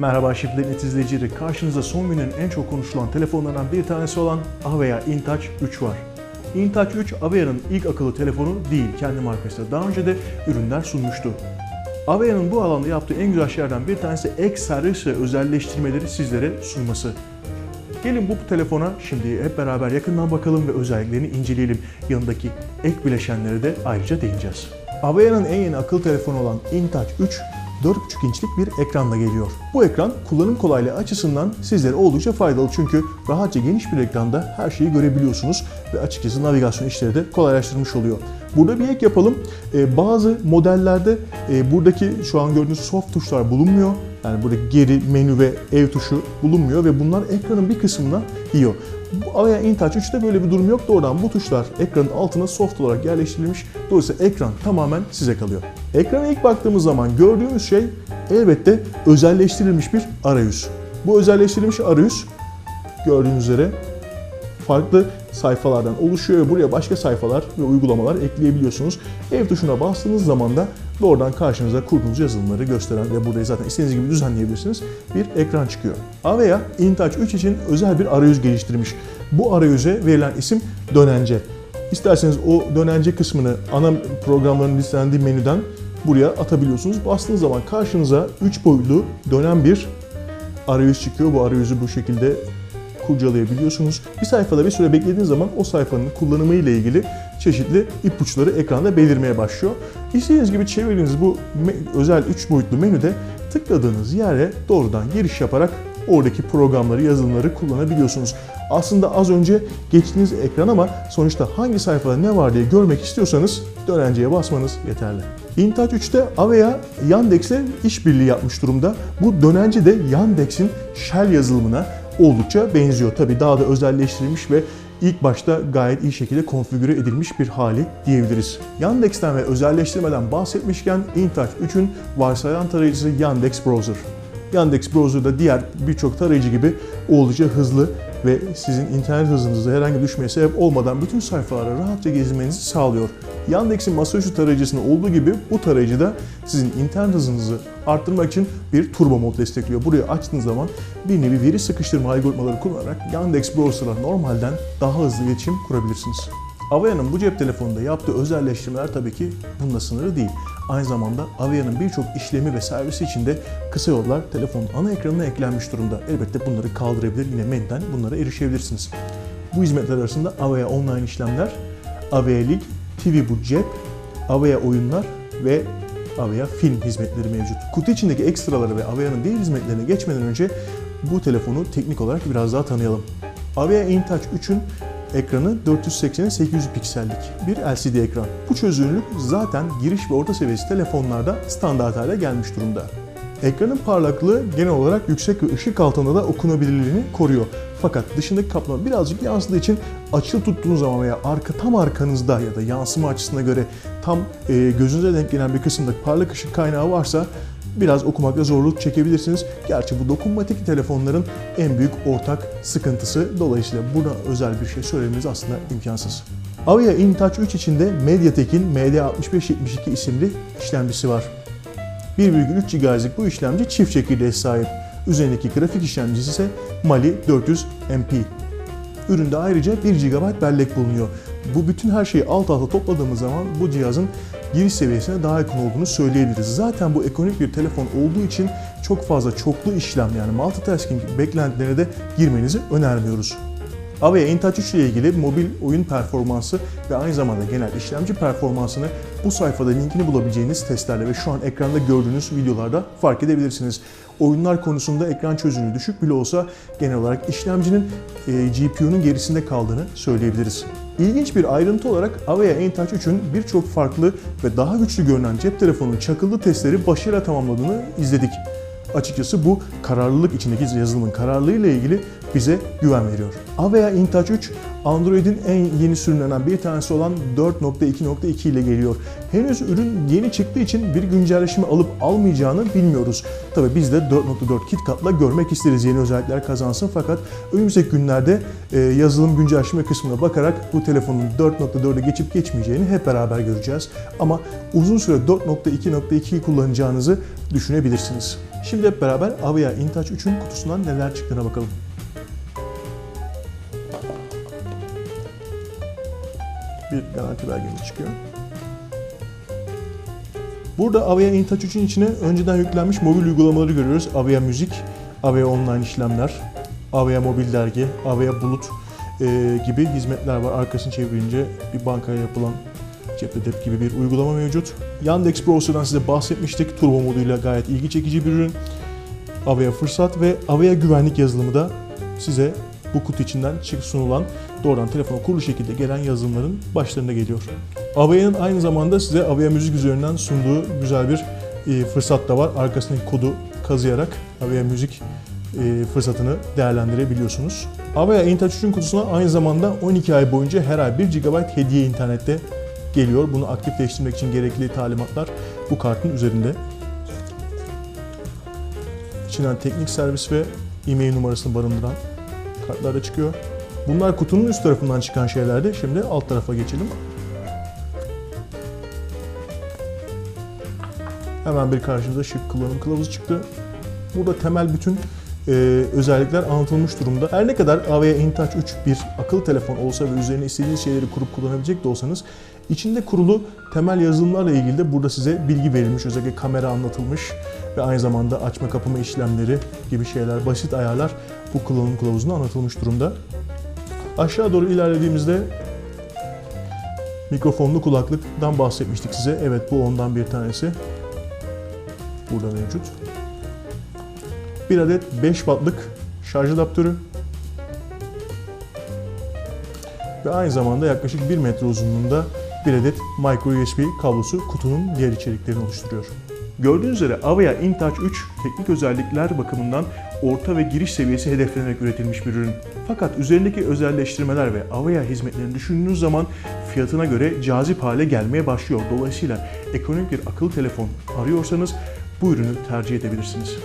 Merhaba Şifrenet izleyicileri. Karşınızda son günün en çok konuşulan telefonlardan bir tanesi olan Avea InTouch 3 var. InTouch 3 Avea'nın ilk akıllı telefonu değil kendi markası. Daha önce de ürünler sunmuştu. Avea'nın bu alanda yaptığı en güzel şeylerden bir tanesi ek servis ve özelleştirmeleri sizlere sunması. Gelin bu telefona şimdi hep beraber yakından bakalım ve özelliklerini inceleyelim. Yanındaki ek bileşenlere de ayrıca değineceğiz. Avea'nın en yeni akıllı telefonu olan InTouch 3 4.5 inçlik bir ekranla geliyor. Bu ekran kullanım kolaylığı açısından sizlere oldukça faydalı çünkü rahatça geniş bir ekranda her şeyi görebiliyorsunuz ve açıkçası navigasyon işleri de kolaylaştırmış oluyor. Burada bir ek yapalım. Ee, bazı modellerde e, buradaki şu an gördüğünüz soft tuşlar bulunmuyor. Yani burada geri, menü ve ev tuşu bulunmuyor ve bunlar ekranın bir kısmına yiyor. Bu Avaya InTouch 3'te böyle bir durum yok. Doğrudan bu tuşlar ekranın altına soft olarak yerleştirilmiş. Dolayısıyla ekran tamamen size kalıyor. Ekrana ilk baktığımız zaman gördüğümüz şey elbette özelleştirilmiş bir arayüz. Bu özelleştirilmiş arayüz gördüğünüz üzere farklı sayfalardan oluşuyor ve buraya başka sayfalar ve uygulamalar ekleyebiliyorsunuz. Ev tuşuna bastığınız zaman da doğrudan karşınıza kurduğunuz yazılımları gösteren ve burayı zaten istediğiniz gibi düzenleyebilirsiniz bir ekran çıkıyor. Avea InTouch 3 için özel bir arayüz geliştirmiş. Bu arayüze verilen isim dönence. İsterseniz o dönence kısmını ana programların listelendiği menüden buraya atabiliyorsunuz. Bastığınız zaman karşınıza 3 boyutlu dönen bir arayüz çıkıyor. Bu arayüzü bu şekilde kurcalayabiliyorsunuz. Bir sayfada bir süre beklediğiniz zaman o sayfanın kullanımı ile ilgili çeşitli ipuçları ekranda belirmeye başlıyor. İstediğiniz gibi çevirdiğiniz bu özel 3 boyutlu menüde tıkladığınız yere doğrudan giriş yaparak oradaki programları, yazılımları kullanabiliyorsunuz. Aslında az önce geçtiğiniz ekran ama sonuçta hangi sayfada ne var diye görmek istiyorsanız dönenceye basmanız yeterli. InTouch 3'te Avea Yandex'le işbirliği yapmış durumda. Bu dönence de Yandex'in Shell yazılımına oldukça benziyor. Tabii daha da özelleştirilmiş ve ilk başta gayet iyi şekilde konfigüre edilmiş bir hali diyebiliriz. Yandex'ten ve özelleştirmeden bahsetmişken InTouch 3'ün varsayılan tarayıcısı Yandex Browser. Yandex Browser'da diğer birçok tarayıcı gibi oldukça hızlı ve sizin internet hızınızda herhangi düşmeye sebep olmadan bütün sayfalara rahatça gezmenizi sağlıyor. Yandex'in masaüstü tarayıcısında olduğu gibi bu tarayıcı da sizin internet hızınızı arttırmak için bir turbo mod destekliyor. Burayı açtığınız zaman bir nevi veri sıkıştırma algoritmaları kullanarak Yandex Browser'la normalden daha hızlı iletişim kurabilirsiniz. Avea'nın bu cep telefonunda yaptığı özelleştirmeler tabii ki bununla sınırı değil. Aynı zamanda Avea'nın birçok işlemi ve servisi içinde kısa yollar telefonun ana ekranına eklenmiş durumda. Elbette bunları kaldırabilir, yine menüden bunlara erişebilirsiniz. Bu hizmetler arasında Avea online işlemler, Avea Lig, TV Bu Cep, Avea oyunlar ve Avea film hizmetleri mevcut. Kutu içindeki ekstraları ve Avea'nın diğer hizmetlerine geçmeden önce bu telefonu teknik olarak biraz daha tanıyalım. Avea InTouch 3'ün ekranı 480'e 800 piksellik bir LCD ekran. Bu çözünürlük zaten giriş ve orta seviyesi telefonlarda standart hale gelmiş durumda. Ekranın parlaklığı genel olarak yüksek ve ışık altında da okunabilirliğini koruyor. Fakat dışındaki kaplama birazcık yansıdığı için açılı tuttuğunuz zaman veya arka tam arkanızda ya da yansıma açısına göre tam e, gözünüze denk gelen bir kısımda parlak ışık kaynağı varsa biraz okumakta zorluk çekebilirsiniz. Gerçi bu dokunmatik telefonların en büyük ortak sıkıntısı. Dolayısıyla buna özel bir şey söylememiz aslında imkansız. Avia InTouch 3 içinde MediaTek'in MD6572 isimli işlemcisi var. 1,3 GHz'lik bu işlemci çift çekirdeğe sahip. Üzerindeki grafik işlemcisi ise Mali 400 MP. Üründe ayrıca 1 GB bellek bulunuyor. Bu bütün her şeyi alt alta topladığımız zaman bu cihazın giriş seviyesine daha yakın olduğunu söyleyebiliriz. Zaten bu ekonomik bir telefon olduğu için çok fazla çoklu işlem yani multitasking beklentilerine de girmenizi önermiyoruz. Avea InTouch 3 ile ilgili mobil oyun performansı ve aynı zamanda genel işlemci performansını bu sayfada linkini bulabileceğiniz testlerle ve şu an ekranda gördüğünüz videolarda fark edebilirsiniz. Oyunlar konusunda ekran çözünürlüğü düşük bile olsa genel olarak işlemcinin e, GPU'nun gerisinde kaldığını söyleyebiliriz. İlginç bir ayrıntı olarak Avea InTouch 3'ün birçok farklı ve daha güçlü görünen cep telefonunun çakıllı testleri başarıyla tamamladığını izledik. Açıkçası bu kararlılık içindeki yazılımın kararlılığı ile ilgili bize güven veriyor. Avea InTouch 3 Android'in en yeni sürümlenen bir tanesi olan 4.2.2 ile geliyor. Henüz ürün yeni çıktığı için bir güncelleşme alıp almayacağını bilmiyoruz. Tabi biz de 4.4 KitKat'la görmek isteriz yeni özellikler kazansın fakat önümüzdeki günlerde e, yazılım güncelleme kısmına bakarak bu telefonun 4.4'e geçip geçmeyeceğini hep beraber göreceğiz. Ama uzun süre 4.2.2'yi kullanacağınızı düşünebilirsiniz. Şimdi hep beraber Avaya InTouch 3'ün kutusundan neler çıktığına bakalım. Bir garanti belgemiz çıkıyor. Burada Avaya InTouch 3'ün içine önceden yüklenmiş mobil uygulamaları görüyoruz. Avaya Müzik, Avaya Online işlemler, Avaya Mobil Dergi, Avaya Bulut e, gibi hizmetler var. Arkasını çevirince bir bankaya yapılan cep ödep gibi bir uygulama mevcut. Yandex Browser'dan size bahsetmiştik. Turbo moduyla gayet ilgi çekici bir ürün. Avaya fırsat ve Avaya güvenlik yazılımı da size bu kutu içinden çık sunulan doğrudan telefona kurulu şekilde gelen yazılımların başlarında geliyor. Avaya'nın aynı zamanda size Avaya Müzik üzerinden sunduğu güzel bir e, fırsat da var. Arkasındaki kodu kazıyarak Avaya Müzik e, fırsatını değerlendirebiliyorsunuz. Avaya InTouch 3'ün kutusuna aynı zamanda 12 ay boyunca her ay 1 GB hediye internette geliyor. Bunu aktifleştirmek için gerekli talimatlar bu kartın üzerinde. İçinden teknik servis ve e-mail numarasını barındıran kartlar da çıkıyor. Bunlar kutunun üst tarafından çıkan şeylerdi. Şimdi alt tarafa geçelim. Hemen bir karşımıza şık kullanım kılavuzu çıktı. Burada temel bütün e, özellikler anlatılmış durumda. Her ne kadar Avaya InTouch 3 bir akıllı telefon olsa ve üzerine istediğiniz şeyleri kurup kullanabilecek de olsanız içinde kurulu temel yazılımlarla ilgili de burada size bilgi verilmiş. Özellikle kamera anlatılmış ve aynı zamanda açma kapama işlemleri gibi şeyler, basit ayarlar bu kullanım kılavuzunda anlatılmış durumda. Aşağı doğru ilerlediğimizde mikrofonlu kulaklıktan bahsetmiştik size. Evet bu ondan bir tanesi. Burada mevcut. Bir adet 5 wattlık şarj adaptörü ve aynı zamanda yaklaşık 1 metre uzunluğunda bir adet micro USB kablosu kutunun diğer içeriklerini oluşturuyor. Gördüğünüz üzere Avaya InTouch 3 teknik özellikler bakımından orta ve giriş seviyesi hedeflenerek üretilmiş bir ürün. Fakat üzerindeki özelleştirmeler ve Avaya hizmetlerini düşündüğünüz zaman fiyatına göre cazip hale gelmeye başlıyor. Dolayısıyla ekonomik bir akıllı telefon arıyorsanız bu ürünü tercih edebilirsiniz.